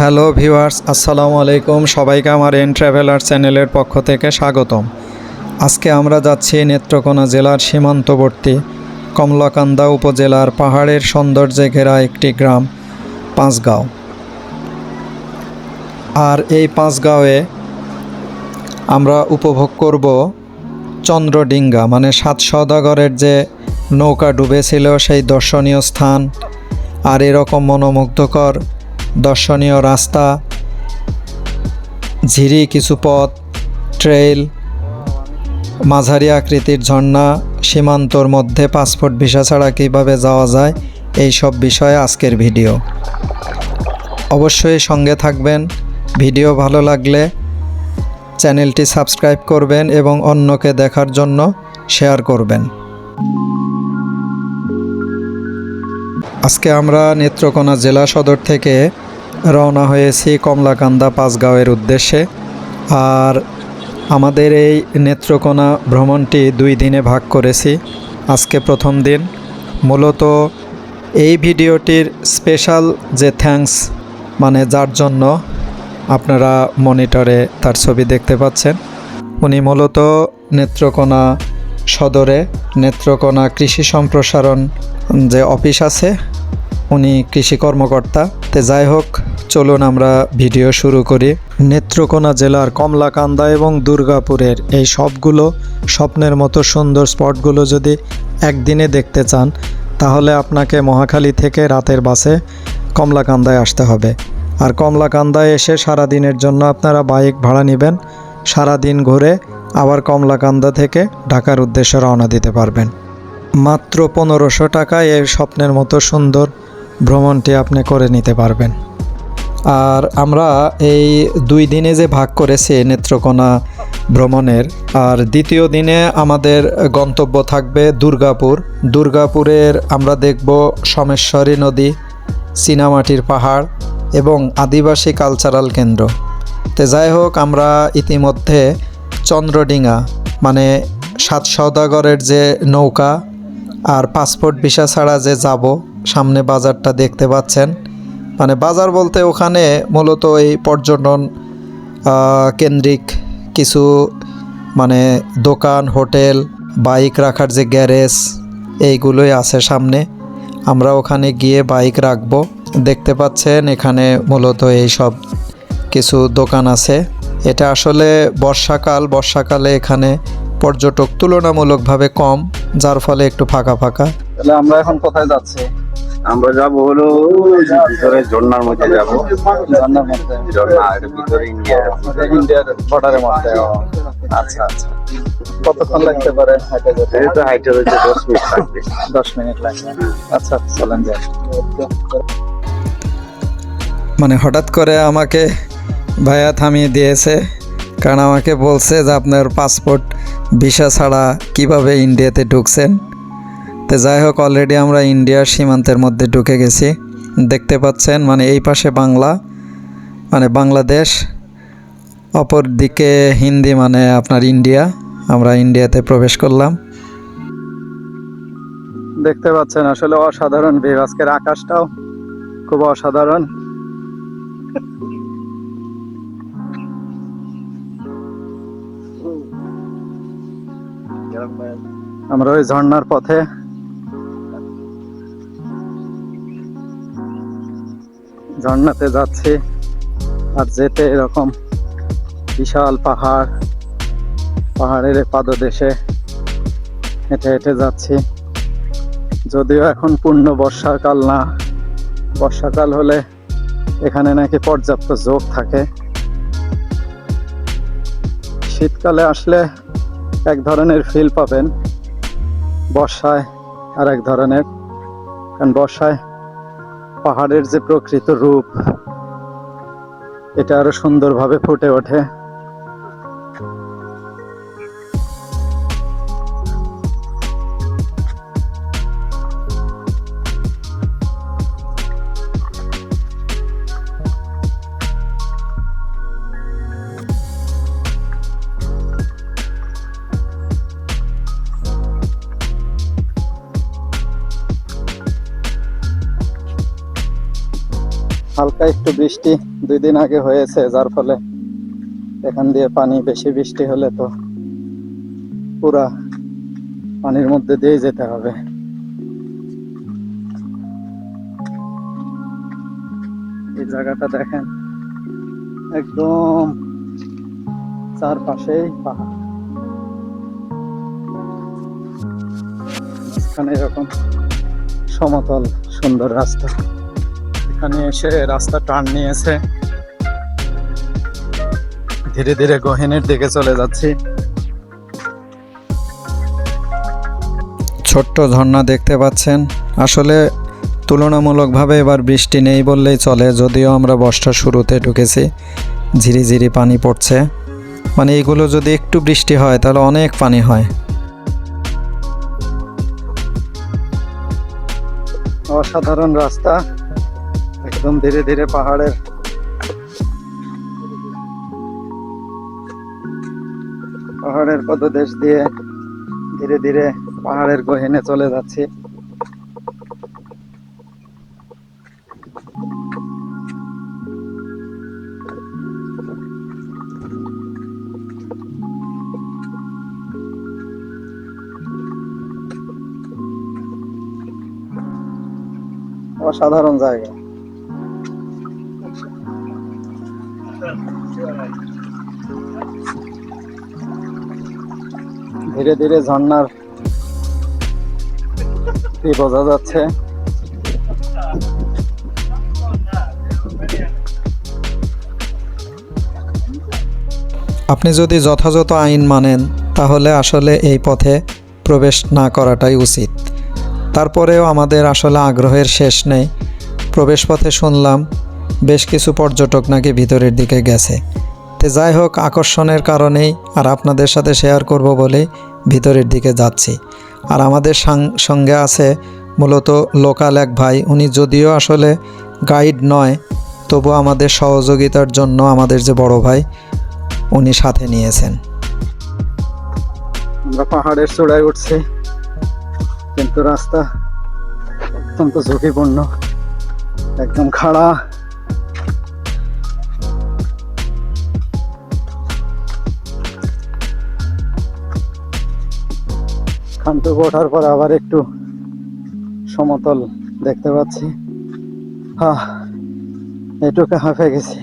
Hello viewers, আসসালামু আলাইকুম। সবাইকে আমার এন ট্রাভেলার চ্যানেলের পক্ষ থেকে স্বাগতম। আজকে আমরা যাচ্ছি নেত্রকোনা জেলার সীমান্তবর্তী কমলাকান্দা উপজেলার পাহাড়ের সৌন্দর্যে ঘেরা একটি গ্রাম, পাঁচগাঁও। আর এই পাঁচগাঁওয়ে আমরা উপভোগ করব চন্দ্রডিঙ্গা মানে সাত সদাগরের যে নৌকা ডুবেছিল সেই দর্শনীয় স্থান। আর এরকম মনোমুগ্ধকর দর্শনীয় রাস্তা, ঝিরি কিছু পথ, ট্রেইল, মাঝারি আকৃতির ঝর্ণা, সীমান্তর মধ্যে পাসপোর্ট ভিসা ছাড়া কীভাবে যাওয়া যায়, এই সব বিষয়ে আজকের ভিডিও। অবশ্যই সঙ্গে থাকবেন। ভিডিও ভালো লাগলে চ্যানেলটি সাবস্ক্রাইব করবেন এবং অন্যকে দেখার জন্য শেয়ার করবেন। আজকে আমরা নেত্রকোনা জেলা সদর থেকে রওনা হয়েছি কমলাকান্দা পাঁচগাঁওয়ের উদ্দেশ্যে। আর আমাদের এই নেত্রকোনা ভ্রমণটি দুই দিনে ভাগ করেছি। আজকে প্রথম দিন। মূলত এই ভিডিওটির স্পেশাল যে থ্যাঙ্কস মানে যার জন্য আপনারা মনিটরে তার ছবি দেখতে পাচ্ছেন, উনি মূলত নেত্রকোনা সদরে নেত্রকোনা কৃষি সম্প্রসারণ যে অফিস আছে, উনি কৃষি কর্মকর্তা। তে যাই হোক চলুন আমরা ভিডিও শুরু করি। নেত্রকোনা জেলার কমলাকান্দা এবং দুর্গাপুরের এই সবগুলো স্বপ্নের মতো সুন্দর স্পটগুলো যদি একদিনে দেখতে চান, তাহলে আপনাকে মহাখালী থেকে রাতের বাসে কমলাকান্দায় আসতে হবে। আর কমলাকান্দায় এসে সারা দিনের জন্য আপনারা বাইক ভাড়া নেবেন সারা দিন ঘুরে আবার কমলাকান্দা থেকে ঢাকার উদ্দেশ্যে রওনা দিতে পারবেন। মাত্র পনেরোশো টাকায় এই স্বপ্নের মতো সুন্দর ভ্রমণটি আপনি করে নিতে পারবেন। আর আমরা এই দুই দিনে যে ভাগ করেছি নেত্রকোনা ভ্রমণের, আর দ্বিতীয় দিনে আমাদের গন্তব্য থাকবে দুর্গাপুর। দুর্গাপুরের আমরা দেখব সোমেশ্বরী নদী, চীনামাটির পাহাড় এবং আদিবাসী কালচারাল কেন্দ্র। তো যাই হোক, আমরা ইতিমধ্যে চন্দ্রডিঙা মানে সাত সওদাগরের যে নৌকা আর পাসপোর্ট ভিসা ছাড়া যে যাব, সামনে বাজারটা দেখতে পাচ্ছেন। মানে বাজার বলতে ওখানে মূলত এই পর্যটন কেন্দ্রিক কিছু মানে দোকান, হোটেল, বাইক রাখার যে গ্যারেজ, এইগুলোই আছে সামনে। আমরা ওখানে গিয়ে বাইক রাখব। দেখতে পাচ্ছেন এখানে মূলত এই সব কিছু দোকান আছে। এটা আসলে বর্ষাকাল, বর্ষাকালে এখানে পর্যটক তুলনামূলকভাবে কম, যার ফলে একটু ফাঁকা ফাঁকা। তাহলে আমরা এখন কোথায় যাচ্ছি? আমরা যাব হলো ভিতরে ঝর্ণার মধ্যে যাব। ঝর্ণার মধ্যে ঝর্ণা এর ভিতরে ইন্ডিয়া ইন্ডিয়ার বর্ডারের মধ্যে আচ্ছা আচ্ছা। কতক্ষণ লাগতে পারে হাইটে যেতে? এই তো হাইটে হচ্ছে দশ মিনিট লাগবে। দশ মিনিট লাগবে। আচ্ছা চলেন যাই। মানে হঠাৎ করে আমাকে ভাইয়া থামিয়ে দিয়েছে কারণ আমাকে বলছে যে আপনার পাসপোর্ট ভিসা ছাড়া কীভাবে ইন্ডিয়াতে ঢুকছেন? তো যাই হোক অলরেডি আমরা ইন্ডিয়ার সীমান্তের মধ্যে ঢুকে গেছি। দেখতে পাচ্ছেন মানে এই পাশে বাংলা মানে বাংলাদেশ, অপর দিকে হিন্দি মানে আপনার ইন্ডিয়া। আমরা ইন্ডিয়াতে প্রবেশ করলাম। দেখতে পাচ্ছেন, আসলে অসাধারণ ভিউ আজকের আকাশটাও খুব অসাধারণ। আমরা ওই ঝর্ণার পথে ঝর্ণাতে যাচ্ছি আর যেতে এরকম বিশাল পাহাড়, পাহাড়ের পাদদেশে হেঁটে হেঁটে যাচ্ছি। যদিও এখন পূর্ণ বর্ষাকাল না, বর্ষাকাল হলে এখানে নাকি পর্যাপ্ত যোগ থাকে। শীতকালে আসলে এক ধরনের ফিল পাবেন, বর্ষায় আর এক ধরনের, কারণ বর্ষায় পাহাড়ের যে প্রকৃত রূপ এটা আরও সুন্দরভাবে ফুটে ওঠে। হালকা একটু বৃষ্টি দুই দিন আগে হয়েছে, যার ফলে এখান দিয়ে পানি বেশি বৃষ্টি হলে তো পুরা পানির মধ্যে দিয়ে যেতে হবে। এই জায়গাটা দেখেন, একদম চারপাশেই পাহাড়। এখানে এরকম সমতল সুন্দর রাস্তা। এখানে এসে রাস্তা টার্ন নিয়েছে। ধীরে ধীরে গহিনের দিকে চলে যাচ্ছি। ছোট্ট ঝর্ণা দেখতে পাচ্ছেন। আসলে তুলনামূলকভাবে এবার বৃষ্টি নেই বললেই চলে যদিও আমরা বর্ষার শুরুতে ঢুকেছি। ঝিরিঝিরি পানি পড়ছে। মানে এগুলো যদি একটু বৃষ্টি হয় তাহলে অনেক পানি হয়। অসাধারণ রাস্তা। একদম ধীরে ধীরে পাহাড়ের পাহাড়ের পদদেশ দিয়ে ধীরে ধীরে পাহাড়ের গহীনে চলে যাচ্ছি। অসাধারণ জায়গা। ধীরে ধীরে ঝর্ণার কি বোঝা যাচ্ছে। আপনি যদি যথাযথ আইন মানেন, তাহলে আসলে এই পথে প্রবেশ না করাটাই উচিত। তারপরেও আমাদের আসলে আগ্রহের শেষ নেই। প্রবেশপথে শুনলাম, বেশ কিছু পর্যটক নাকি ভিতরের দিকে গেছে। তো যাই হোক, আকর্ষণের কারণেই আর আপনাদের সাথে শেয়ার করব বলে ভিতরের দিকে যাচ্ছি। আর আমাদের সঙ্গে আছে মূলত লোকাল এক ভাই। উনি যদিও আসলে গাইড নয়, তবু আমাদের সহযোগিতার জন্য আমাদের যে বড় ভাই, উনি সাথে নিয়েছেন। আমরা পাহাড়ের চূড়ায় উঠছি, কিন্তু রাস্তা অত্যন্ত ঝুঁকিপূর্ণ, একদম খাড়া। খানটুকু ওঠার পর আবার একটু সমতল দেখতে পাচ্ছি। হ্যাঁ এটুকু হাঁফে গেছি।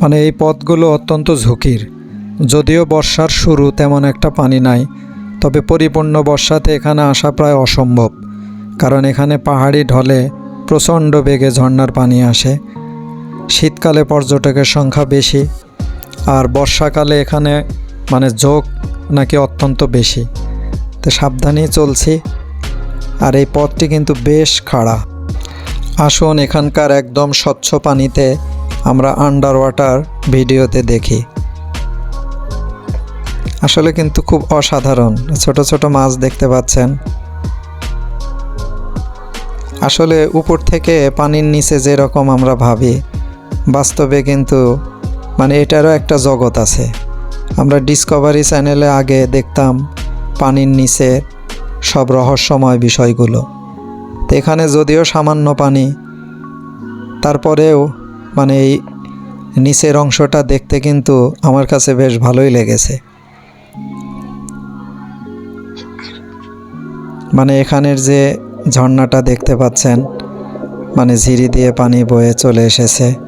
মানে এই পথগুলো অত্যন্ত ঝুঁকির। যদিও বর্ষার শুরু তেমন একটা পানি নাই, তবে পরিপূর্ণ বর্ষাতে এখানে আসা প্রায় অসম্ভব, কারণ এখানে পাহাড়ি ঢলে প্রচণ্ড বেগে ঝর্ণার পানি আসে। শীতকালে পর্যটকের সংখ্যা বেশি, আর বর্ষাকালে এখানে মানে যোগ নাকি অত্যন্ত বেশি। তো সাবধানেই চলছি। আর এই পথটি কিন্তু বেশ খাড়া। আসুন এখানকার একদম স্বচ্ছ পানিতে আমরা আন্ডার ওয়াটার ভিডিওতে দেখি। আসলে কিন্তু খুব অসাধারণ, ছোট ছোট মাছ দেখতে পাচ্ছেন। আসলে উপর থেকে পানির নিচে যেরকম আমরা ভাবি, বাস্তবে কিন্তু মানে এটারও একটা জগৎ আছে। আমরা ডিসকভারি চ্যানেলে আগে দেখতাম পানির নিচে সব রহস্যময় বিষয়গুলো। তো এখানে যদিও সামান্য পানি, তারপরেও মানে এই নিচের অংশটা দেখতে কিন্তু আমার কাছে বেশ ভালোই লেগেছে। মানে এখানের যে ঝর্ণাটা দেখতে পাচ্ছেন মানে ঝিরি দিয়ে পানি বয়ে চলে এসেছে।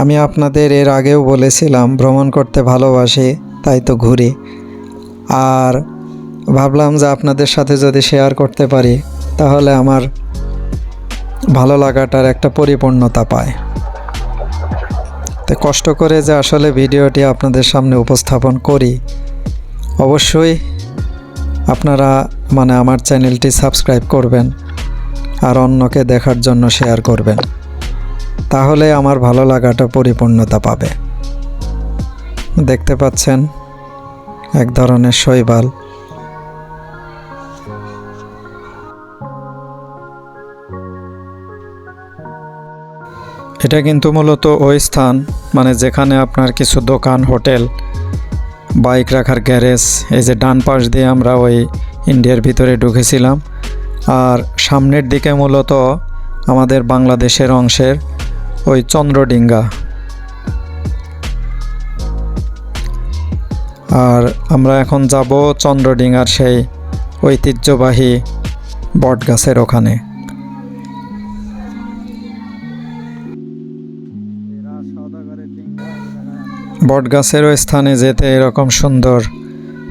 আমি আপনাদের এর আগেও বলেছিলাম, ভ্রমণ করতে ভালোবাসি, তাই তো ঘুরি। আর ভাবলাম যে আপনাদের সাথে যদি শেয়ার করতে পারি, তাহলে আমার ভালো লাগাটার একটা পরিপূর্ণতা পায়। তো কষ্ট করে যে আসলে ভিডিওটি আপনাদের সামনে উপস্থাপন করি, অবশ্যই আপনারা মানে আমার চ্যানেলটি সাবস্ক্রাইব করবেন, আর অন্যকে দেখার জন্য শেয়ার করবেন। তাহলে আমার ভালো লাগাটা পরিপূর্ণতা পাবে। দেখতে পাচ্ছেন, এক ধরনের শৈবাল। এটা কিন্তু মূলত ওই স্থান মানে যেখানে আপনার কিছু দোকান, হোটেল, বাইক রাখার গ্যারেজ, এই যে ডান পাশ দিয়ে আমরা ওই ইন্ডিয়ার ভিতরে ঢুকেছিলাম। আর সামনের দিকে মূলত আমাদের বাংলাদেশের অংশের ওই চন্দ্রডিঙ্গা। আর আমরা এখন যাব চন্দ্রডিঙ্গার সেই ঐতিহ্যবাহী বটগাছের ওখানে। বটগাছের ওই স্থানে যেতে এরকম সুন্দর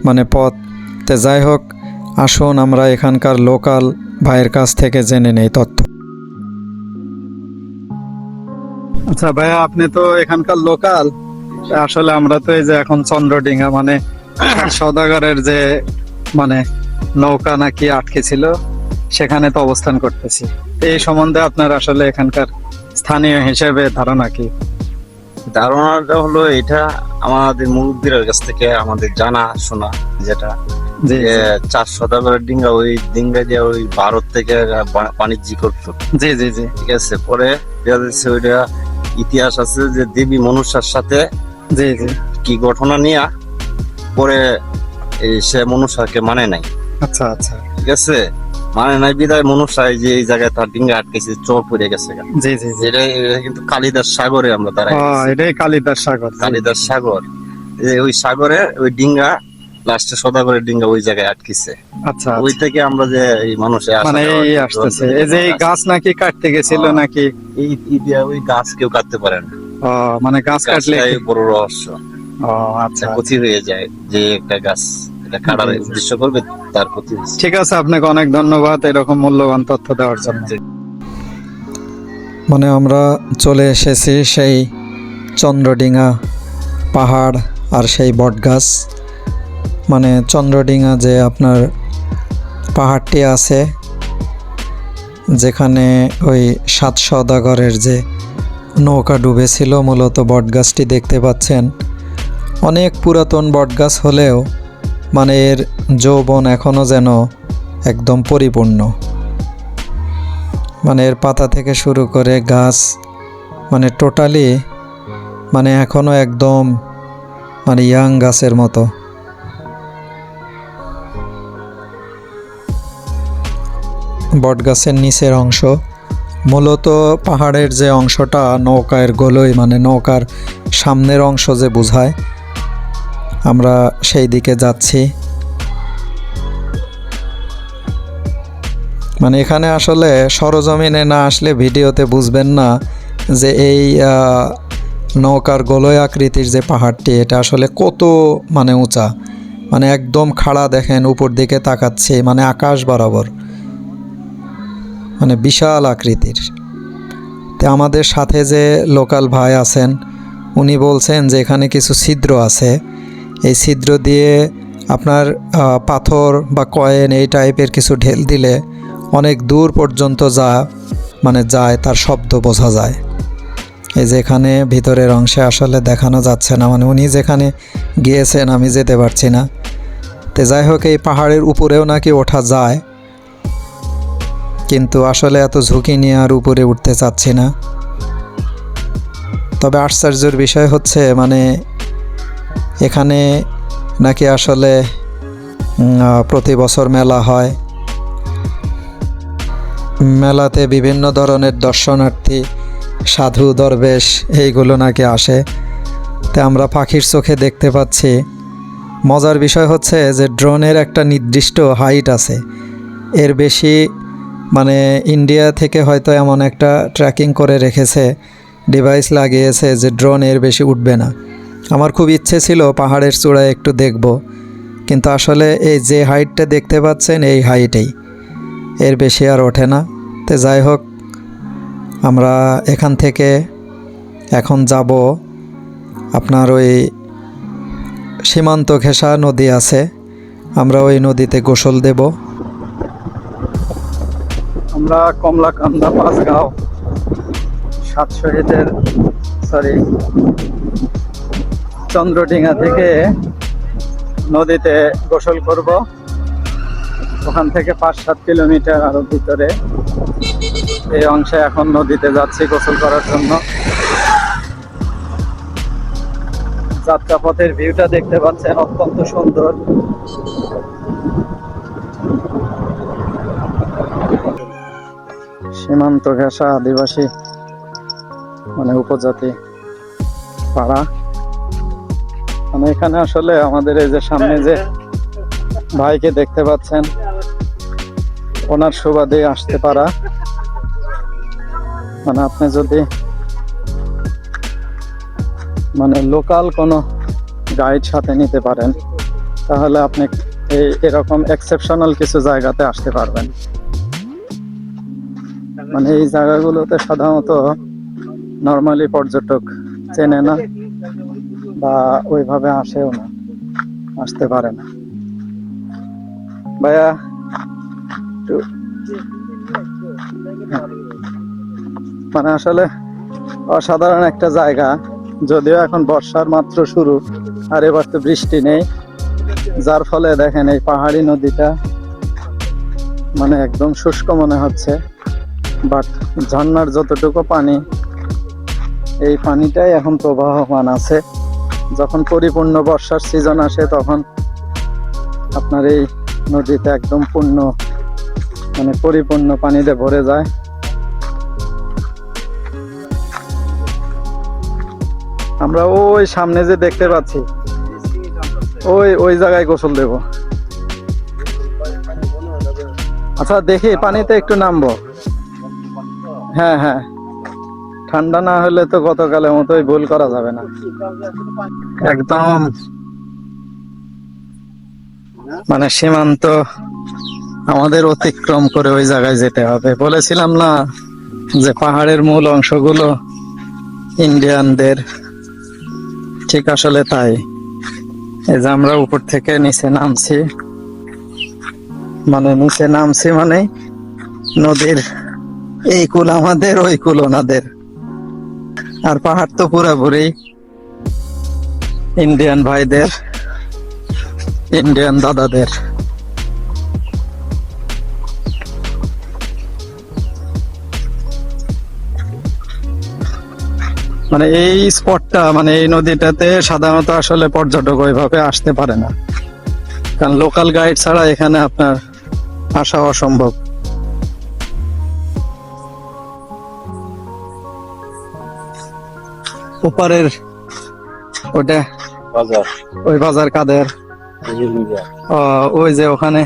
মানে পথ তে যাই হোক, আসুন আমরা এখানকার লোকাল ভাইয়ের কাছ থেকে জেনে নেই তথ্য। আচ্ছা ভাইয়া আপনি তো এখানকার লোকাল আসলে আমরা তো এই যে এখন চন্দ্রডিঙ্গা মানে সদাগরের যে মানে নৌকা নাকি আটকে ছিল সেখানে তো অবস্থান করতেছি। এই সম্বন্ধে আপনার আসলে এখানকার স্থানীয় হিসেবে ধারণা কি? ধারণাটা হলো এটা আমাদের মুরব্বীর কাছ থেকে আমাদের জানা শোনা যেটা যে চার শতাংশের ডিঙ্গা ওই ডিঙ্গা দিয়ে ওই ভারত থেকে বাণিজ্য করতো। জি জি জি। ঠিক আছে? পরে দেখা যাচ্ছে ওইটা ইতিহাস আছে যে দেবী মনুষ্যার সাথে জি জি। কি ঘটনা নিয়ে পরে এই সে মনুষ্যকে মানে নাই। আচ্ছা আচ্ছা। ঠিক আছে? মানে নাই বিদায় মনুষ্যায় যে এই জায়গায় তার ডিঙ্গা আটকেছে চর পড়ে গেছে। জি জি জি। এটা কিন্তু কালিদাস সাগরে আমরা দাঁড়াই এটাই কালিদাস সাগর কালিদাস সাগর। ওই সাগরে ওই ডিঙ্গা লাস্টে সদাগরের ডিঙ্গা ওই জায়গায় আটকিছে। আচ্ছা ওই আচ্ছা। থেকে আমরা যে এই মানুষে মানে এই আসতেছে। এই যে গাছ নাকি কাটতে গেছিল হ্যাঁ। নাকি? এই দিয়ে ওই গাছ কেউ কাটতে পারে না। মানে গাছ কাটলে বড় রহস্য। ও আচ্ছা। ক্ষতি হয়ে যায় যে একটা গাছ এটা কাটার। উদ্দেশ্য করবে তার ক্ষতি ঠিক আছে আপনাকে অনেক ধন্যবাদ এরকম মূল্যবান তথ্য দেওয়ার জন্য। মানে আমরা চলে এসেছি সেই চন্দ্রডিঙা পাহাড় আর সেই বটগাছ। মানে চন্দ্রডিঙা যে আপনার পাহাড়টি আছে, যেখানে ওই সাত সদাগরের যে নৌকা ডুবেছিল, মূলত বটগাছটি দেখতে পাচ্ছেন। অনেক পুরাতন বটগাছ হলেও মানে এর যৌবন এখনও যেন একদম পরিপূর্ণ। মানে এর পাতা থেকে শুরু করে গাছ মানে টোটালি মানে এখনও একদম মানে ইয়াং গাছের মতো। বট গাছের নিচের অংশ। মূলত পাহাড়ের যে অংশটা নৌকার গোলই মানে নৌকার সামনের অংশ যে বোঝায়, আমরা সেই দিকে যাচ্ছি। মানে এখানে আসলে সরজমিনে না আসলে ভিডিওতে বুঝবেন না যে এই নৌকার গোলয় আকৃতির যে পাহাড়টি, এটা আসলে কত মানে উঁচা। মানে একদম খাড়া দেখেন, উপর দিকে তাকাচ্ছে মানে আকাশ বরাবর। মানে বিশাল আকৃতির। তো আমাদের সাথে যে লোকাল ভাই আছেন, উনি বলছেন যে এখানে কিছু ছিদ্র আছে। এই ছিদ্র দিয়ে আপনার পাথর বা কয়েন এই টাইপের কিছু ঢেল দিলে অনেক দূর পর্যন্ত যা মানে যায়, তার শব্দ বোঝা যায়। এই যে এখানে ভিতরের অংশে আসলে দেখানো যাচ্ছে না মানে উনি যেখানে গিয়েছেন আমি যেতে পারছি না। তো যাই হোক, এই পাহাড়ের উপরেও নাকি ওঠা যায়। কিন্তু আসলে এত ঝুঁকি নিয়ে আর উপরে উঠতে চাচ্ছি না। তবে আশ্চর্যের বিষয় হচ্ছে মানে এখানে নাকি আসলে প্রতি বছর মেলা হয়। মেলাতে বিভিন্ন ধরনের দর্শনার্থী, সাধু, দরবেশ এইগুলো নাকি আসে। তে আমরা পাখির চোখে দেখতে পাচ্ছি। মজার বিষয় হচ্ছে যে, ড্রোনের একটা নির্দিষ্ট হাইট আছে। এর বেশি মানে ইন্ডিয়া থেকে হয়তো এমন একটা ট্র্যাকিং করে রেখেছে ডিভাইস লাগিয়েছে যে ড্রোন এর বেশি উঠবে না। আমার খুব ইচ্ছে ছিল পাহাড়ের চূড়ায় একটু দেখব, কিন্তু আসলে এই যে হাইটটা দেখতে পাচ্ছেন, এই হাইটেই এর বেশি আর ওঠে না। তো যাই হোক, আমরা এখান থেকে এখন যাব। আপনার ওই সীমান্ত ঘেঁষা নদী আছে, আমরা ওই নদীতে গোসল দেব। আমরা কমলাকান্দা পাঁচগাঁও সাত শহীদের সরি চন্দ্রডিঙা থেকে নদীতে গোসল করব। ওখান থেকে পাঁচ সাত কিলোমিটার আরও ভিতরে। এই অংশে এখন নদীতে যাচ্ছি গোসল করার জন্য। যাত্রাপথের ভিউটা দেখতে পাচ্ছেন, অত্যন্ত সুন্দর। সীমান্ত ঘেঁষা আদিবাসী মানে উপজাতি পাড়া। মানে এখানে আসলে আমাদের এই যে সামনে যে ভাইকে দেখতে পাচ্ছেন, ওনার সুবাদে আসতে পারা। মানে আপনি যদি মানে লোকাল কোনো গাইড সাথে নিতে পারেন, তাহলে আপনি এই এরকম এক্সেপশনাল কিছু জায়গাতে আসতে পারবেন। মানে এই জায়গাগুলোতে সাধারণত নর্মালি পর্যটক চেনে না বা ওইভাবে আসেও না, আসতে পারে না। ভাইয়া, একটু মানে আসলে অসাধারণ একটা জায়গা, যদিও এখন বর্ষার মাত্র শুরু, আর এবার তো বৃষ্টি নেই। যার ফলে দেখেন এই পাহাড়ি নদীটা মানে একদম শুষ্ক মনে হচ্ছে। বাট ঝর্নার যতটুকু পানি, এই পানিটাই এখন প্রবাহমান আছে। যখন পরিপূর্ণ বর্ষার সিজন আসে, তখন আপনার এই নদীতে একদম পূর্ণ মানে পরিপূর্ণ পানিতে ভরে যায়। আমরা ওই সামনে যে দেখতে পাচ্ছি, ওই ওই জায়গায় গোসল দেব। আচ্ছা দেখি, পানিতে একটু নামবো। হ্যাঁ হ্যাঁ। ঠান্ডা না হলে তো গতকালের মতোই ভুল করা যাবে না। একদম। মানে সীমান্ত আমাদের অতিক্রম করে ওই জায়গায় যেতে হবে। বলেছিলাম না যে পাহাড়ের মূল অংশগুলো ইন্ডিয়ানদের। ঠিক আসলে তাই। এই যে আমরা উপর থেকে নিচে নামছি। মানে নিচে নামছি মানে নদীর এই কুল আমাদের, ওই কুল ওনাদের। আর পাহাড় তো পুরোপুরি ইন্ডিয়ান ভাইদের ইন্ডিয়ান দাদাদের। মানে এই স্পটটা মানে এই নদীটাতে সাধারণত আসলে পর্যটক ওইভাবে আসতে পারে না। কারণ লোকাল গাইড ছাড়া এখানে আপনার আসা অসম্ভব। ওপারের ওটা বাজার। ওই বাজার কাদের? ওই যে ওখানে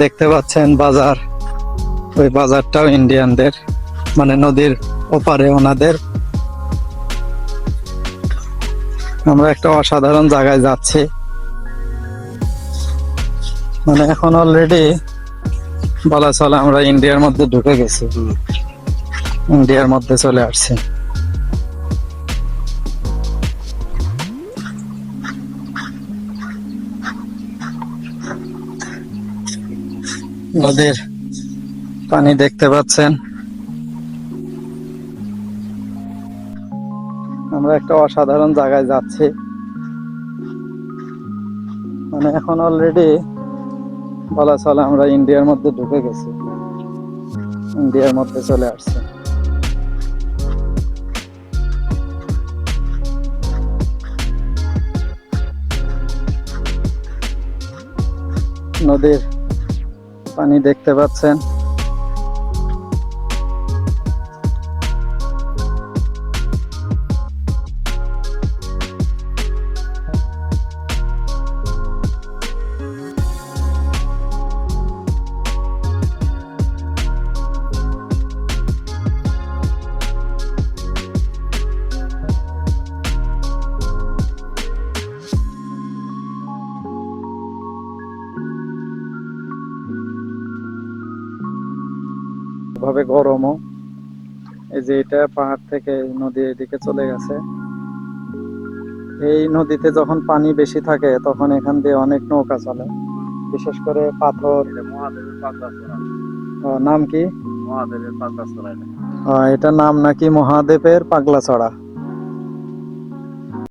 দেখতে পাচ্ছেন বাজার। ওই বাজারটাও ইন্ডিয়ানদের মানে নদীর ওপারে ওনাদের। আমরা একটা অসাধারণ জায়গায় যাচ্ছি। মানে এখন অলরেডি বলা চলে আমরা ইন্ডিয়ার মধ্যে ঢুকে গেছি। ইন্ডিয়ার মধ্যে চলে আসছি। নদীর পানি দেখতে পাচ্ছেন। আমরা একটা অসাধারণ জায়গায় যাচ্ছি। মানে এখন অলরেডি বলা চলে আমরা ইন্ডিয়ার মধ্যে ঢুকে গেছি। ইন্ডিয়ার মধ্যে চলে আসছি। নদীর পানি দেখতে পাচ্ছেন। ভাবে গরমও। এই যে এটা পাহাড় থেকে নদী এদিকে চলে গেছে। এই নদীতে যখন পানি বেশি থাকে তখন এখান দিয়ে অনেক নৌকা চলে। বিশেষ করে পাথর। নাম কি? মহাদেবের পাগলা চড়া এটা নাম নাকি মহাদেবের পাগলা চড়া